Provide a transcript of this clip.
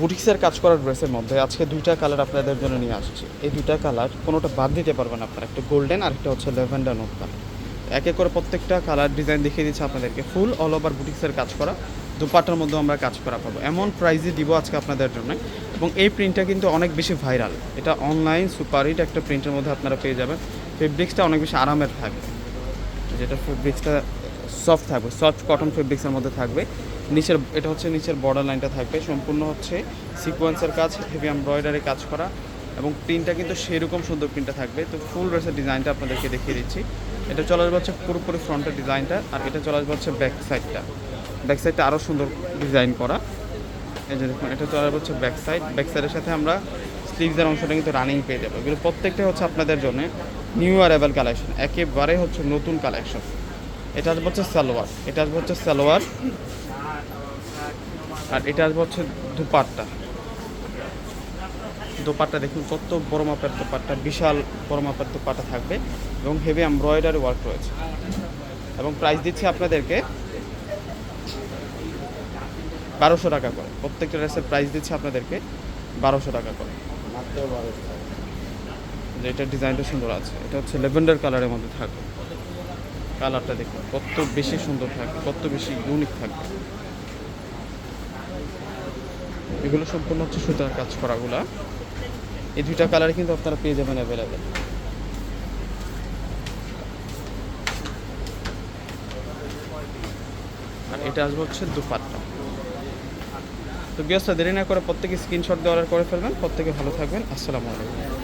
বুটিক্সের কাজ করার ড্রেসের মধ্যে আজকে দুইটা কালার আপনাদের জন্য নিয়ে আসছি। এই দুইটা কালার কোনোটা বাদ দিতে পারবেন আপনারা, একটা গোল্ডেন আর একটা হচ্ছে লেভেন্ডার নোট কালার এক এক করে প্রত্যেকটা কালার ডিজাইন দেখিয়ে দিচ্ছে আপনাদেরকে। ফুল অল ওভার বুটিক্সের কাজ করা, দুপাটার মধ্যে আমরা কাজ করা পাবো। এমন প্রাইজে দিব আজকে আপনাদের জন্য। এবং এই প্রিন্টটা কিন্তু অনেক বেশি ভাইরাল এটা অনলাইন সুপার হিট একটা প্রিন্টের মধ্যে আপনারা পেয়ে যাবেন। ফেব্রিক্সটা অনেক বেশি আরামের থাকবে যেটা ফেব্রিক্সটা সফট থাকবে সফট কটন ফেব্রিক্সের মধ্যে থাকবে। নিচের, এটা হচ্ছে নিচের বর্ডার লাইনটা থাকবে। সম্পূর্ণ হচ্ছে সিকোয়েন্সের কাজ হেভি এমব্রয়ডারি কাজ করা এবং প্রিন্টটা কিন্তু সেরকম সুন্দর প্রিন্টটা থাকবে। তো ফুল ড্রেসের ডিজাইনটা আপনাদেরকে দেখিয়ে দিচ্ছি। এটা চলে আসবে হচ্ছে পুরোপুরি ফ্রন্টের ডিজাইনটা আর এটা চলে আসবে হচ্ছে ব্যাক সাইডটা ব্যাক সাইডটা আরও সুন্দর ডিজাইন করা। এই যে দেখুন, এটা চলে আসবে হচ্ছে ব্যাক সাইড ব্যাক সাইডের সাথে আমরা স্লিভসের অংশটা কিন্তু রানিং পেয়ে যাব। এগুলো প্রত্যেকটা হচ্ছে আপনাদের জন্য। নিউ অ্যারাইভাল কালেকশন একেবারে হচ্ছে নতুন কালেকশন এটা আসবে হচ্ছে সালোয়ার, এটা আসবে হচ্ছে সালোয়ার, আর এটা আসবে হচ্ছে দুপাট্টা। দোপাট্টা দেখুন, কত বড় মাপের দোপাট্টা, বিশাল বড় মাপের দোপাট্টা থাকবে এবং হেভি এমব্রয়ডারি ওয়ার্ক রয়েছে। এবং প্রাইস দিচ্ছি আপনাদেরকে বারোশো টাকা করে। প্রত্যেকটা ড্রেসের প্রাইস দিচ্ছি আপনাদেরকে বারোশো টাকা করে। যে এটার ডিজাইনটা সুন্দর আছে। এটা হচ্ছে লেভেন্ডার কালারের মধ্যে থাকবে। কালারটা দেখুন, কত বেশি সুন্দর থাকবে, কত বেশি ইউনিক থাকবে। এগুলো সম্পূর্ণ হচ্ছে সুতার কাজ করাগুলা। এই দুইটা কালার কিন্তু আপনারা পেয়ে যাবেন অ্যাভেলেবেল আর এটা আসবে হচ্ছে দুপাট্টা। তো বিয়সটা দেরি না করে প্রত্যেকে স্ক্রিনশট দিয়ে অর্ডার করে ফেলবেন। প্রত্যেকে ভালো থাকবেন। আসসালামু আলাইকুম।